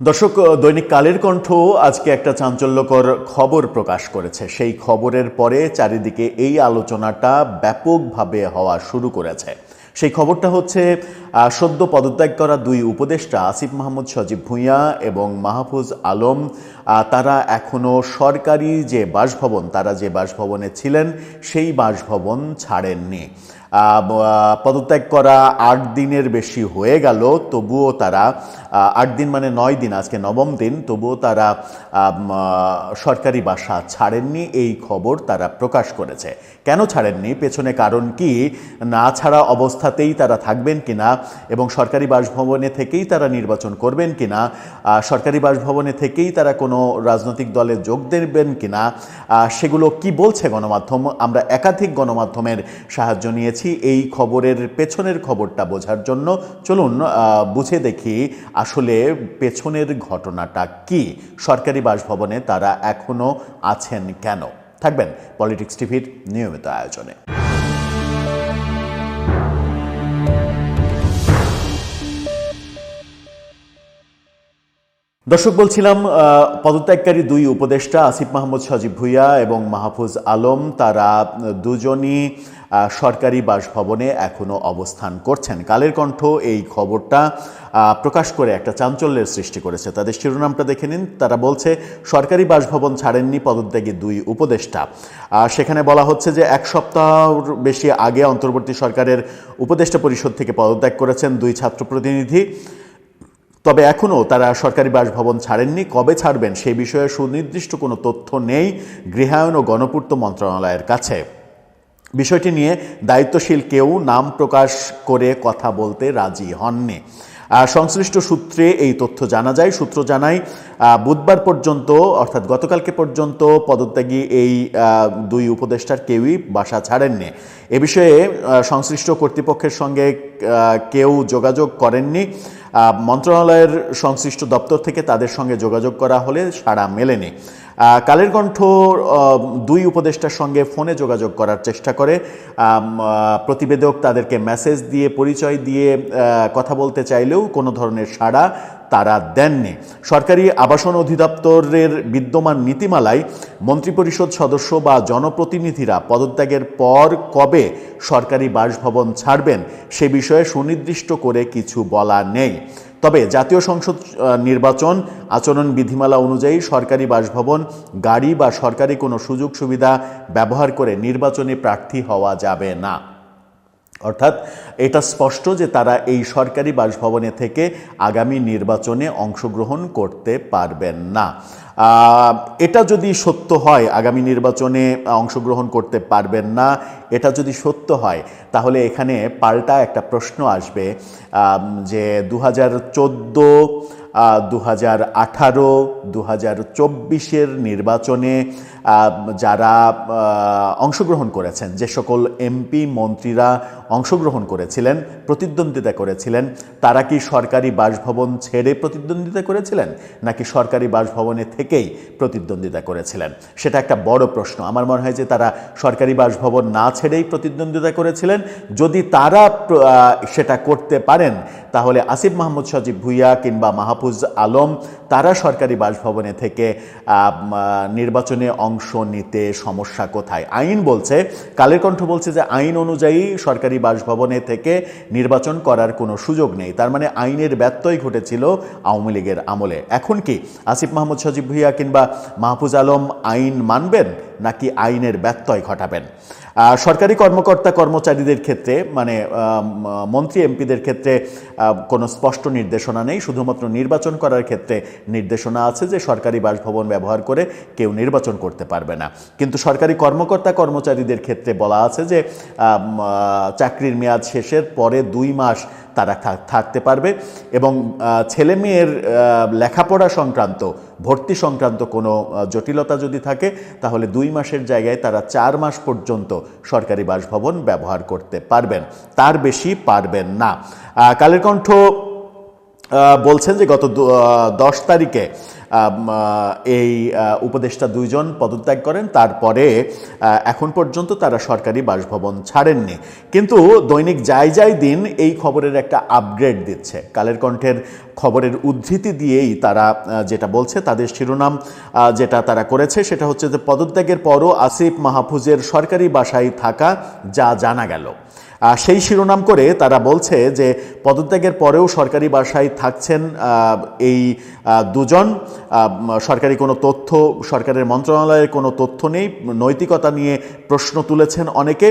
দর্শক দৈনিক কালের কণ্ঠ আজকে একটা চাঞ্চল্যকর খবর প্রকাশ করেছে। সেই খবরের পরে চারিদিকে এই আলোচনাটা ব্যাপকভাবে হওয়া শুরু করেছে। সেই খবরটা হচ্ছে সদ্য পদত্যাগ করা দুই উপদেষ্টা আসিফ মাহমুদ, সজীব ভূঁইয়া এবং মাহফুজ আলম তারা এখনও সরকারি যে বাসভবন, তারা যে বাসভবনে ছিলেন, সেই বাসভবন ছাড়েননি। পদত্যাগ করা আট দিনের বেশি হয়ে গেল, তবুও তারা আট দিন মানে নয় দিন, আজকে নবম দিন, তবুও তারা সরকারি বাসা ছাড়েননি, এই খবর তারা প্রকাশ করেছে। কেন ছাড়েননি? পেছনে কারণ কি? না ছাড়া অবস্থাতেই তারা থাকবেন কিনা? এবং সরকারি বাসভবনে থেকেই তারা নির্বাচন করবেন কিনা? সরকারি বাসভবনে থেকেই তারা কোনো রাজনৈতিক দলে যোগ দেবেন কিনা? সেগুলো কি বলছে গণমাধ্যম? আমরা একাধিক গণমাধ্যমের সাহায্য নিয়েছি। এই খবরের পেছনের খবরটা বোঝার জন্য। চলুন বুঝে দেখি আসলে পেছনের ঘটনাটা কি। সরকারি বাসভবনে তারা এখনও আছেন কেন? থাকবেন পলিটিক্স টিভির নিয়মিত আয়োজনে। দর্শক, বলছিলাম পদত্যাগকারী দুই উপদেষ্টা, আসিফ মাহমুদ সজীব ভুইয়া এবং মাহফুজ আলম, তারা দুজনই সরকারি বাসভবনে এখনও অবস্থান করছেন। কালের কণ্ঠ এই খবরটা প্রকাশ করে একটা চাঞ্চল্যের সৃষ্টি করেছে। তাদের শিরোনামটা দেখে নিন। তারা বলছে, সরকারি বাসভবন ছাড়েননি পদত্যাগী দুই উপদেষ্টা। সেখানে বলা হচ্ছে যে এক সপ্তাহর বেশি আগে অন্তর্বর্তী সরকারের উপদেষ্টা পরিষদ থেকে পদত্যাগ করেছেন দুই ছাত্র প্রতিনিধি তবে এখনও তারা সরকারি বাসভবন ছাড়েননি। কবে ছাড়বেন সেই বিষয়ে সুনির্দিষ্ট কোনো তথ্য নেই গৃহায়ন ও গণপূর্ত মন্ত্রণালয়ের কাছে। বিষয়টি নিয়ে দায়িত্বশীল কেউ নাম প্রকাশ করে কথা বলতে রাজি হননি। আর সংশ্লিষ্ট সূত্রে এই তথ্য জানা যায়। সূত্র জানায় বুধবার পর্যন্ত, অর্থাৎ গতকালকে পর্যন্ত পদত্যাগী এই দুই উপদেষ্টার কেউই বাসা ছাড়েননি। এ বিষয়ে সংশ্লিষ্ট কর্তৃপক্ষের সঙ্গে কেউ যোগাযোগ করেননি। মন্ত্রণালয়ের সংশ্লিষ্ট দপ্তর থেকে তাদের সঙ্গে যোগাযোগ করা হলে সাড়া মেলেনি। কালের কণ্ঠ দুই উপদেষ্টার সঙ্গে ফোনে যোগাযোগ করার চেষ্টা করে। প্রতিবেদক তাদেরকে মেসেজ দিয়ে, পরিচয় দিয়ে কথা বলতে চাইলেও কোনো ধরনের সাড়া তারা দেননি। সরকারি আবাসন অধিদপ্তরের বিদ্যমান নীতিমালায় মন্ত্রিপরিষদ সদস্য বা জনপ্রতিনিধিরা পদত্যাগের পর কবে সরকারি বাসভবন ছাড়বেন সে বিষয়ে সুনির্দিষ্ট করে কিছু বলা নেই। তবে জাতীয় সংসদ নির্বাচন আচরণ বিধিমালা অনুযায়ী সরকারি বাসভবন, গাড়ি বা সরকারি কোনো সুযোগ সুবিধা ব্যবহার করে নির্বাচনে প্রার্থী হওয়া যাবে না। অর্থাৎ এটা স্পষ্ট যে তারা এই সরকারি বাসভবনে থেকে আগামী নির্বাচনে অংশগ্রহণ করতে পারবেন না। এটা যদি সত্য হয়, আগামী নির্বাচনে অংশগ্রহণ করতে পারবেন না, এটা যদি সত্য হয়, তাহলে এখানে পাল্টা একটা প্রশ্ন আসবে যে দু হাজার চোদ্দ দু হাজার আঠারো দু হাজার চব্বিশের নির্বাচনে যারা অংশগ্রহণ করেছেন, যে সকল এমপি মন্ত্রীরা অংশগ্রহণ করেছিলেন, প্রতিদ্বন্দ্বিতা করেছিলেন, তারা কি সরকারি বাসভবন ছেড়ে প্রতিদ্বন্দ্বিতা করেছিলেন? নাকি সরকারি বাসভবনে থেকেই প্রতিদ্বন্দ্বিতা করেছিলেন? সেটা একটা বড় প্রশ্ন। আমার মনে হয় যে তারা সরকারি বাসভবন না ছেড়েই প্রতিদ্বন্দ্বিতা করেছিলেন। যদি তারা সেটা করতে পারেন তাহলে আসিফ মাহমুদ সজীব ভুইয়া কিংবা মাহফুজ আলম, তারা সরকারি বাসভবনে থেকে নির্বাচনে অংশ নিতে সমস্যা কোথায়? আইন বলছে, কালের কণ্ঠ বলছে যে আইন অনুযায়ী সরকারি বাসভবনে থেকে নির্বাচন করার কোনো সুযোগ নেই। তার মানে আইনের ব্যত্যয় ঘটেছিল আওয়ামী লীগের আমলে। এখন কি আসিফ মাহমুদ সজীব ভুইয়া কিংবা মাহফুজ আলম আইন মানবেন? নাকি আইনের ব্যত্যয় ঘটাবেন? সরকারি কর্মকর্তা কর্মচারীদের ক্ষেত্রে মানে মন্ত্রী এমপিদের ক্ষেত্রে কোনো স্পষ্ট নির্দেশনা নেই। শুধুমাত্র নির্বাচন করার ক্ষেত্রে নির্দেশনা আছে যে, সরকারি বাসভবন ব্যবহার করে কেউ নির্বাচন করতে পারবে না। কিন্তু সরকারি কর্মকর্তা কর্মচারীদের ক্ষেত্রে বলা আছে যে চাকরির মেয়াদ শেষের পরে দুই মাস তারা থাকতে পারবে এবং ছেলে মেয়ের লেখাপড়া সংক্রান্ত, ভর্তি সংক্রান্ত কোনো জটিলতা যদি থাকে, তাহলে দুই মাসের জায়গায় তারা চার মাস পর্যন্ত সরকারি বাসভবন ব্যবহার করতে পারবেন। তার বেশি পারবেন না। কালের কণ্ঠ বলছেন যে গত দশ তারিখে এই উপদেষ্টা দুইজন পদত্যাগ করেন। তারপরে এখন পর্যন্ত তারা সরকারি বাসভবন ছাড়েননি। কিন্তু দৈনিক যাই যাই দিন এই খবরের একটা আপগ্রেড দিচ্ছে। কালের কণ্ঠের খবরের উদ্ধৃতি দিয়েই তারা যেটা বলছে, তাদের শিরোনাম যেটা তারা করেছে, সেটা হচ্ছে যে পদত্যাগের পরও আসিফ মাহফুজের সরকারি বাসায় থাকা যা জানা গেল। সেই শিরোনাম করে তারা বলছে যে পদত্যাগের পরেও সরকারি বাসায় থাকছেন এই দুজন। সরকারি কোনো তথ্য, সরকারের মন্ত্রণালয়ের কোনো তথ্য নেই, নৈতিকতা নিয়ে প্রশ্ন তুলেছেন অনেকে।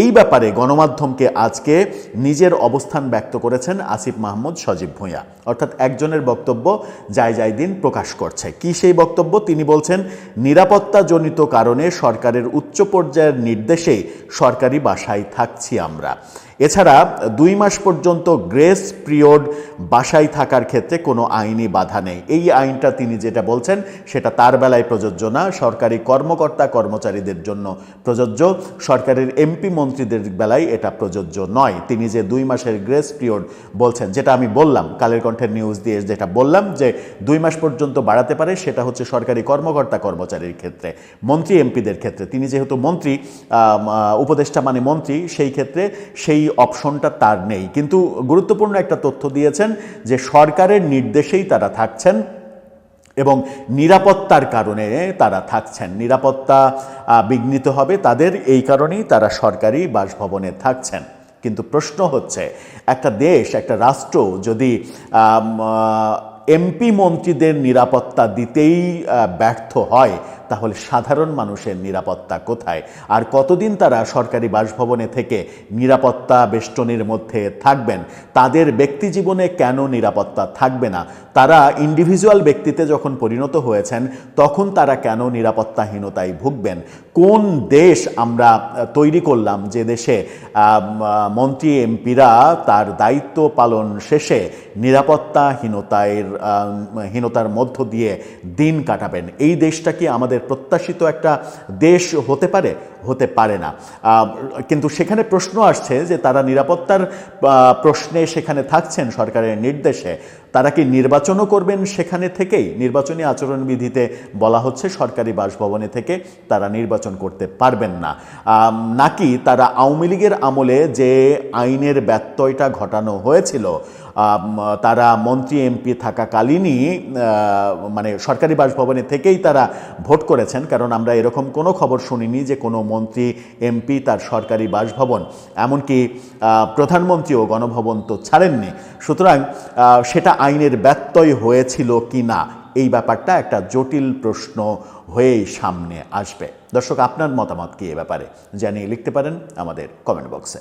এই ব্যাপারে গণমাধ্যমকে আজকে নিজের অবস্থান ব্যক্ত করেছেন আসিফ মাহমুদ, সজীব ভূঁইয়া। অর্থাৎ একজনের বক্তব্য যাই যাই দিন প্রকাশ করছে। কি সেই বক্তব্য? তিনি বলছেন, নিরাপত্তাজনিত কারণে সরকারের উচ্চ পর্যায়ের নির্দেশে সরকারি বাসায় থাকছি আমরা। এছাড়া দুই মাস পর্যন্ত গ্রেস পিরিয়ড বাসায় থাকার ক্ষেত্রে কোনো আইনি বাধা নেই। এই আইনটা তিনি যেটা বলছেন, সেটা তার বেলায় প্রযোজ্য না। সরকারি কর্মকর্তা কর্মচারীদের জন্য প্রযোজ্য। সরকারের এমপি মন্ত্রীদের বেলায় এটা প্রযোজ্য নয়। তিনি যে দুই মাসের গ্রেস পিরিয়ড বলছেন, যেটা আমি বললাম, কালের কণ্ঠের নিউজ দিয়ে যেটা বললাম, যে দুই মাস পর্যন্ত বাড়াতে পারে, সেটা হচ্ছে সরকারি কর্মকর্তা কর্মচারীর ক্ষেত্রে, মন্ত্রী এমপিদের ক্ষেত্রে। তিনি যেহেতু মন্ত্রী উপদেষ্টা মানে মন্ত্রী, সেই ক্ষেত্রে সেই অপশনটা তার নেই। কিন্তু গুরুত্বপূর্ণ একটা তথ্য দিয়েছেন যে সরকারের নির্দেশেই তারা থাকছেন এবং নিরাপত্তার কারণে তারা থাকছেন। নিরাপত্তা বিঘ্নিত হবে তাদের, এই কারণেই তারা সরকারি বাসভবনে থাকছেন। কিন্তু প্রশ্ন হচ্ছে, একটা দেশ, একটা রাষ্ট্র যদি এমপি মন্ত্রীদের নিরাপত্তা দিতেই ব্যর্থ হয় তাহলে সাধারণ মানুষের নিরাপত্তা কোথায়? আর কতদিন তারা সরকারি বাসভবনে থেকে নিরাপত্তা বেষ্টনীর মধ্যে থাকবেন? তাদের ব্যক্তি জীবনে কেন নিরাপত্তা থাকবে না? তারা ইন্ডিভিজুয়াল ব্যক্তিতে যখন পরিণত হয়েছেন, তখন তারা কেন নিরাপত্তাহীনতায় ভুগবেন? কোন দেশ আমরা তৈরি করলাম যে দেশে মন্ত্রী, এমপিরা তার দায়িত্ব পালন শেষে নিরাপত্তাহীনতায় হীনতার মধ্য দিয়ে দিন কাটাবেন? এই দেশটা কি আমাদের প্রত্যাশিত একটা দেশ হতে পারে হতে পারে না। কিন্তু সেখানে প্রশ্ন আসছে যে তারা নিরাপত্তার প্রশ্নে সেখানে থাকছেন সরকারের নির্দেশে। তারা কি নির্বাচনও করবেন সেখানে থেকেই? নির্বাচনী আচরণবিধিতে বলা হচ্ছে সরকারি বাসভবনে থেকে তারা নির্বাচন করতে পারবেন না। নাকি তারা আওয়ামী লীগের আমলে যে আইনের ব্যত্যয়টা ঘটানো হয়েছিল তারা মন্ত্রী, এমপি থাকাকালীনই মানে সরকারি বাসভবনে থেকেই তারা ভোট করেছেন। কারণ আমরা এরকম কোনো খবর শুনিনি যে কোনো মন্ত্রী, এমপি তার সরকারি বাসভবন। এমনকি প্রধানমন্ত্রীও গণভবন তো ছাড়েননি। সুতরাং সেটা আইনের ব্যত্যয় হয়েছিল কি না, এই ব্যাপারটা একটা জটিল প্রশ্ন হয়েই সামনে আসবে। দর্শক, আপনার মতামত কি এ ব্যাপারে? জানিয়ে লিখতে পারেন আমাদের কমেন্ট বক্সে